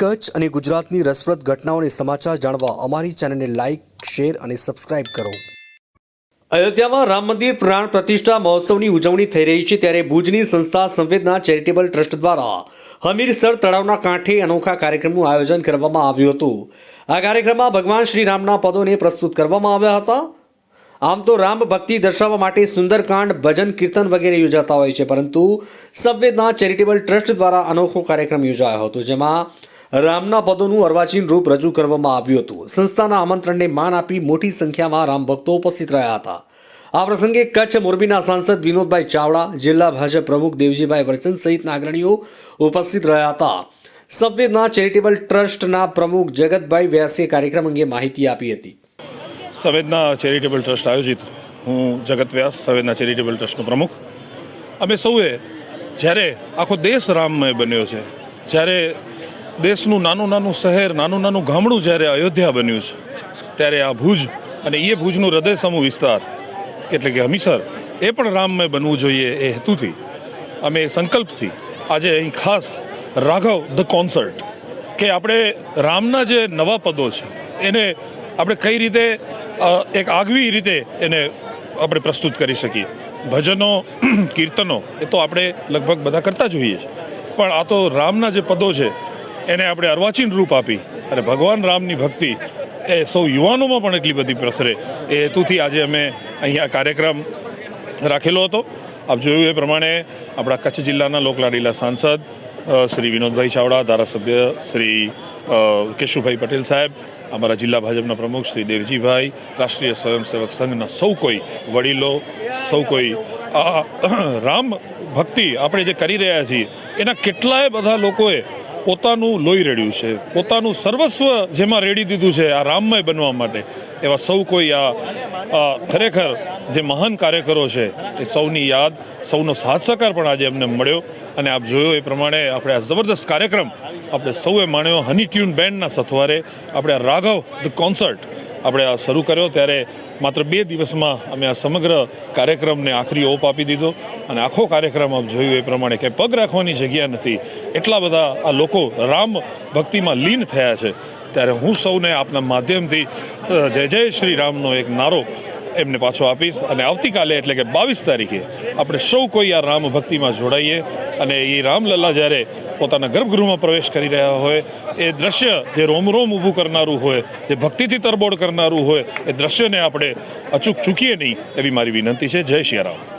કચ્છ અને ગુજરાતની રસપ્રદ ઘટનાઓને સમાચાર જાણવા અમારી ચેનલને લાઇક શેર અને સબસ્ક્રાઇબ કરો. અયોધ્યામાં રામ મંદિર પ્રાણ પ્રતિષ્ઠા મહોત્સવની ઉજવણી થઈ રહી છે ત્યારે ભુજની સંસ્થા સંવેદના ચેરિટેબલ ટ્રસ્ટ દ્વારા હમીરસર તળાવના કાંઠે અનોખા કાર્યક્રમનું આયોજન કરવામાં આવ્યું હતું. આ કાર્યક્રમમાં ભગવાન શ્રી રામના પદોને પ્રસ્તુત કરવામાં આવ્યા હતા. આમ તો રામ ભક્તિ દર્શાવવા માટે સુંદરકાંડ, ભજન, કીર્તન વગેરે યોજાતા હોય છે, પરંતુ સંવેદના ચેરિટેબલ ટ્રસ્ટ દ્વારા અનોખો કાર્યક્રમ યોજાયો હતો, જેમાં રામના પદોનું અર્વાચીન રૂપ રજૂ કરવામાં આવ્યું હતું. સંસ્થાના આમંત્રણને માન આપી મોટી સંખ્યામાં રામ ભક્તો ઉપસ્થિત રહ્યા હતા. આ પ્રસંગે કચ્છ મોરબીના સાંસદ વિનોદભાઈ ચાવડા, જિલ્લા ભાજપ પ્રમુખ દેવજીભાઈ વરચંદ સહિતના અગ્રણીઓ ઉપસ્થિત રહ્યા હતા. સંવેદના ચેરિટેબલ ટ્રસ્ટના પ્રમુખ જગતભાઈ વ્યાસે કાર્યક્રમ અંગે માહિતી આપી હતી. સંવેદના ચેરિટેબલ ટ્રસ્ટ આયોજિત. હું જગત વ્યાસ સંવેદના ચેરિટેબલ ટ્રસ્ટનો પ્રમુખ. અમે સૌએ જ્યારે આખો દેશ રામમય બન્યો છે, જ્યારે દેશનું નાનું નાનું શહેર, નાનું નાનું ગામડું જ્યારે અયોધ્યા બન્યું છે, ત્યારે આ ભુજ અને એ ભુજનું હૃદય સમૂહ વિસ્તાર એટલે કે હમીસર, એ પણ રામમય બનવું જોઈએ એ હેતુથી, અમે સંકલ્પથી આજે અહીં ખાસ રાઘવ ધ કોન્સર્ટ, કે આપણે રામના જે નવા પદો છે, એને આપણે કઈ રીતે એક આગવી રીતે એને આપણે પ્રસ્તુત કરી શકીએ. ભજનો, કીર્તનો, એ તો આપણે લગભગ બધા કરતા જ. હોઈએ છીએ પણ આ તો રામના જે પદો છે એને આપણે અર્વાચીન રૂપ આપી અને ભગવાન રામની ભક્તિ એ સૌ યુવાનોમાં પણ એટલી બધી પ્રસરે એ હેતુથી આજે અમે અહીંયા કાર્યક્રમ રાખેલો હતો. આપ જોયું એ પ્રમાણે આપણા કચ્છ જિલ્લાના લોકલાડીલા સાંસદ શ્રી વિનોદભાઈ ચાવડા, ધારાસભ્ય શ્રી કેશુભાઈ પટેલ સાહેબ, અમારા જિલ્લા ભાજપના પ્રમુખ શ્રી દેવજીભાઈ, રાષ્ટ્રીય સ્વયંસેવક સંઘના સૌ કોઈ વડીલો, સૌ કોઈ આ રામ ભક્તિ આપણે જે કરી રહ્યા છીએ, એના કેટલાય બધા લોકોએ પોતાનું લોહી રેડ્યું છે. પોતાનું સર્વસ્વ જેમાં રેડી દીધું છે આ રામમય બનવા માટે. એવા સૌ કોઈ આ ખરેખર જે મહાન કાર્યકરો છે, એ સૌની યાદ, સૌનો સાથ સહકાર પણ આજે અમને મળ્યો. અને આપ જોયો એ પ્રમાણે આપણે આ જબરદસ્ત કાર્યક્રમ આપણે સૌએ માણ્યો. હની ટ્યુન બેન્ડના સથવારે આપણે રાઘવ ધ કોન્સર્ટ આપણે આ શરૂ કર્યો ત્યારે માત્ર બે દિવસમાં અમે આ સમગ્ર કાર્યક્રમને આખરી ઓપ આપી દીધો અને આખો કાર્યક્રમ આપ જોયું એ પ્રમાણે કે પગ રાખવાની જગ્યા નથી. એટલા બધા આ લોકો રામ ભક્તિમાં લીન થયા છે. ત્યારે હું સૌને આપના માધ્યમથી જય જય શ્રી રામનો એક નારો એમને પાછો આપીશ. અને આવતીકાલે એટલે કે બાવીસ તારીખે આપણે સૌ કોઈ આ રામ ભક્તિમાં જોડાઈએ. અને એ રામલલ્લા જ્યારે પોતાના ગર્ભગૃહમાં પ્રવેશ કરી રહ્યા હોય, એ દ્રશ્ય જે રોમ રોમ ઊભું કરનારું હોય, જે ભક્તિથી તરબોળ કરનારું હોય, એ દ્રશ્યને આપણે અચૂક ચૂકીએ નહીં એવી મારી વિનંતી છે. જય શ્રી રામ.